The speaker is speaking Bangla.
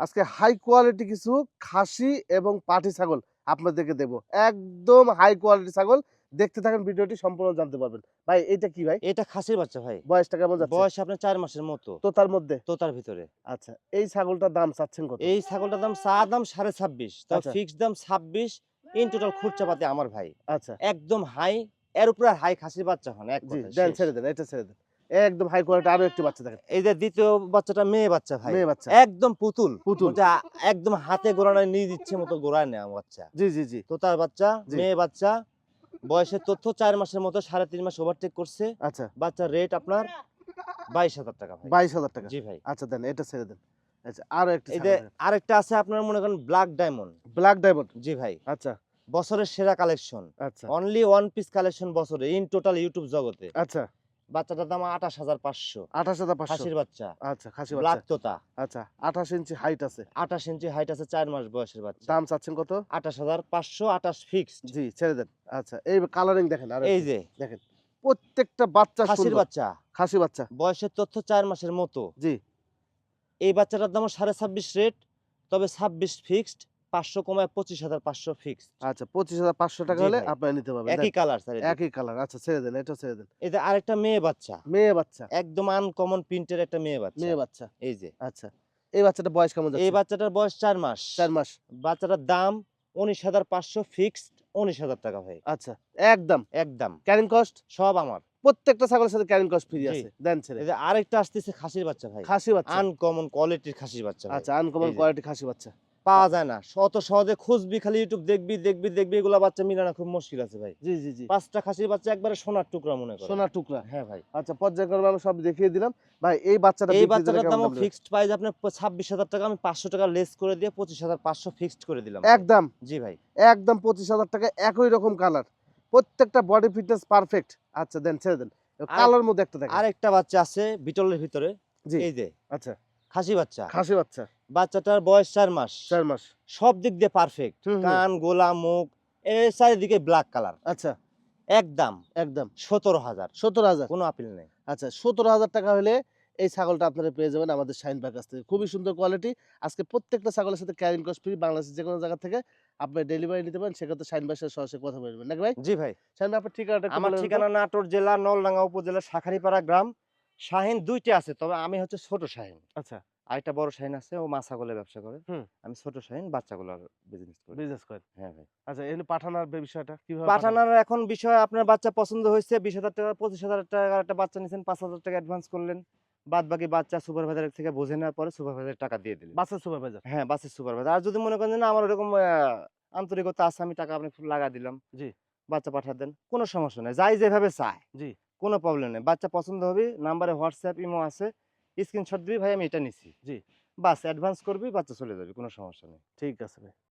আজকে হাই কোয়ালিটি কিছু খাসি এবং পাটি ছাগল আপনাদেরকে দেবো। একদম হাই কোয়ালিটি ছাগল। দেখতে থাকেন ভিডিওটি সম্পূর্ণ জানতে পারবেন। ভাই এটা কি ভাই? এটা খাসির বাচ্চা ভাই। বয়সটা কেমন যাচ্ছে? বয়স আপনার চার মাসের মতো। তো তার মধ্যে? তোতার ভিতরে। আচ্ছা এই ছাগলটার দাম চাচ্ছেন কত? এই ছাগলটার দাম চা দাম সাড়ে ছাব্বিশ। তার আচ্ছা। ফিক্স দাম ছাব্বিশ। ইন টোটাল খুরচা পাতে আমার ভাই। আচ্ছা। একদম হাই এর উপরে হাই খাসির বাচ্চা হন এক ছেড়ে দেন এটা ছেড়ে দেন। একদম হাই কোয়ালিটি আরও একটি বাচ্চা দেখেন। এই যে দ্বিতীয় বাচ্চাটা মেয়ে বাচ্চা ভাই। মেয়ে বাচ্চা। একদম পুতুল। পুতুল। একদম হাতে গোড়ানো নিজ ইচ্ছে মতো গোড়ায় নেওয়া বাচ্চা। জি জি জি। তোতার বাচ্চা মেয়ে বাচ্চা বয়সের তথ্য চার মাসের মতো সাড়ে তিন মাস ওভারটেক করছে। আচ্ছা। বাচ্চার রেট আপনার বাইশ হাজার টাকা বাইশ হাজার টাকা। জি ভাই। আচ্ছা দেন এটা ছেড়ে দেন। আচ্ছা আরও একটি এই যে আরেকটা আছে আপনার মনে করেন ব্ল্যাক ডায়মন্ড ব্ল্যাক ডায়মন্ড জি ভাই। আচ্ছা। বছরের সেরা কালেকশন আচ্ছা। অনলি ওয়ান পিস কালেকশন বছরে ইন টোটাল ইউটিউব জগতে। আচ্ছা। বাচ্চাটার দাম আঠাশ হাজার পাঁচশো। আঠাশ হাজার খাসির বাচ্চা। আচ্ছা খাসি তোতা। আচ্ছা আঠাশ ইঞ্চি হাইট আছে। আঠাশ ইঞ্চি হাইট আছে চার মাস বয়সের বাচ্চা। দাম চাচ্ছেন কত? আঠাশ হাজার পাঁচশো আঠাশ ফিক্সড জি ছেড়ে দেন। আচ্ছা এই কালারিং দেখেন আর এই যে। দেখেন প্রত্যেকটা বাচ্চা খাসির বাচ্চা। খাসি বাচ্চা। বয়সের তথ্য চার মাসের মতো। জি। এই বাচ্চাটার দাম সাড়ে ছাব্বিশ রেট তবে ছাব্বিশ ফিক্সড পাঁচশো কমায় পঁচিশ হাজার পাঁচশো ফিক্সড আচ্ছা পঁচিশ হাজার পাঁচশো টাকা হলে। আপনারা নিতে পারবেন। একই কালার স্যার একই কালার আচ্ছা ছেড়ে দেন এটা ছেড়ে দেন। যে আরেকটা মেয়ে বাচ্চা। মেয়ে বাচ্চা। একদম আনকমন প্রিন্টের একটা মেয়ে বাচ্চা। মেয়ে বাচ্চা। এই যে। আচ্ছা এই বাচ্চাটা বয়স কেমন এই বাচ্চাটার বয়স চার মাস। চার মাস। বাচ্চাটার দাম উনিশ হাজার পাঁচশো ফিক্সড উনিশ হাজার টাকা ভাই। আচ্ছা একদম। একদম। ক্যারিং কস্ট সব আমার। প্রত্যেকটা ছাগলের সাথে ক্যারিং কস্ট ফ্রি আছে। দেন ছেড়ে এই যে আরেকটা আসতেছে খাসির বাচ্চা ভাই। খাসি বাচ্চা। আনকমন কোয়ালিটির খাসির বাচ্চা আচ্ছা আনকমন কোয়ালিটির। খাসি বাচ্চা। পাওয়া যায় না। অত সহজে খুঁজবি খালি ইউটিউব দেখবি দেখবি দেখবি এগুলা বাচ্চা মিলানো খুব মুশকিল আছে ভাই। জি জি জি। পাঁচটা খাসির বাচ্চা একবারে সোনার টুকরা মনে করে। সোনার টুকরা। হ্যাঁ ভাই। আচ্ছা পর্যায়ক্রমে আমি সব দেখিয়ে দিলাম। ভাই এই বাচ্চাটা এই বাচ্চাটার দাম ফিক্সড প্রাইস আপনার ছাব্বিশ হাজার টাকা আমি পাঁচশো টাকা লেস করে দিয়ে পঁচিশ হাজার পাঁচশো ফিক্সড করে দিলাম। একদম? জি ভাই। একদম পঁচিশ হাজার টাকা একই রকম কালার প্রত্যেকটা বডি ফিটনেস পারফেক্ট আচ্ছা দেন ছেড়ে দেন। কালার মধ্যে একটা দেখেন আরেকটা বাচ্চা আছে বিটলের ভিতরে। জি। এই যে। আচ্ছা। খাসি বাচ্চা। খাসি বাচ্চা। বাচ্চাটার বয়স চার মাস। চার মাস। সব দিক দিয়ে পারফেক্ট। কান গোলা মুখ এর চারিদিকে ব্ল্যাক কালার আচ্ছা। একদম। একদম। সতেরো হাজার। সত্তর হাজার। কোনো আপিল নেই। আচ্ছা সতেরো হাজার টাকা হলে এই ছাগলটা আপনারা পেয়ে যাবেন আমাদের শাইন ভাইয়ের কাছ থেকে। খুবই সুন্দর কোয়ালিটি আজকে প্রত্যেকটা ছাগলের সাথে ক্যারিং কস্ট ফ্রি বাংলাদেশের যে কোনো জায়গা থেকে আপনি ডেলিভারি নিতে পারেন। সেক্ষেত্রে শাইন ভাইয়ের সাথে সরাসরি কথা বলবেন। নাকি ভাই? জি ভাই। ভাই আপনার ঠিকানাটা আমার? ঠিকানা নাটোর জেলা নলডাঙ্গা উপজেলা শাখারিপাড়া গ্রাম। শাহিন দুইটা আছে তবে আমি হচ্ছে ছোট শাহিন। আচ্ছা। আরেকটা বড় শাহিন আছে ও মাছা গলে ব্যবসা করে। আমি ছোট শাহিন বাচ্চাগুলোর বিজনেস করি। বিজনেস করেন। হ্যাঁ ভাই। আচ্ছা এমনি পাঠানোর বিষয়টা কীভাবে পাঠানোর এখন বিষয় আপনার বাচ্চা পছন্দ হয়েছে বিশ হাজার টাকা পঁচিশ হাজার টাকা একটা বাচ্চা নিছেন পাঁচ হাজার টাকা অ্যাডভান্স করলেন। বাদ বাকি বাচ্চা সুপারভাইজার থেকে বুঝে নেওয়ার পরে সুপারভাইজার টাকা দিয়ে দিলেন। বাসের সুপারভাইজার হ্যাঁ বাসের সুপারভাইজার আর যদি মনে করেন যে না আমার ওরকম আন্তরিকতা আছে আমি টাকা আপনি লাগা দিলাম জি। বাচ্চা পাঠা দেন কোনো সমস্যা নেই যাই যেভাবে চায়। জি। কোনো প্রবলেম নেই। বাচ্চা পছন্দ হবে নাম্বারে হোয়াটসঅ্যাপ ইমো আছে। স্ক্রিনশট দিবি ভাই, আমি এটা নিছি। জি। বাস অ্যাডভান্স করবি, বাচ্চা চলে যাবে, কোনো সমস্যা নেই। ঠিক আছে ভাই।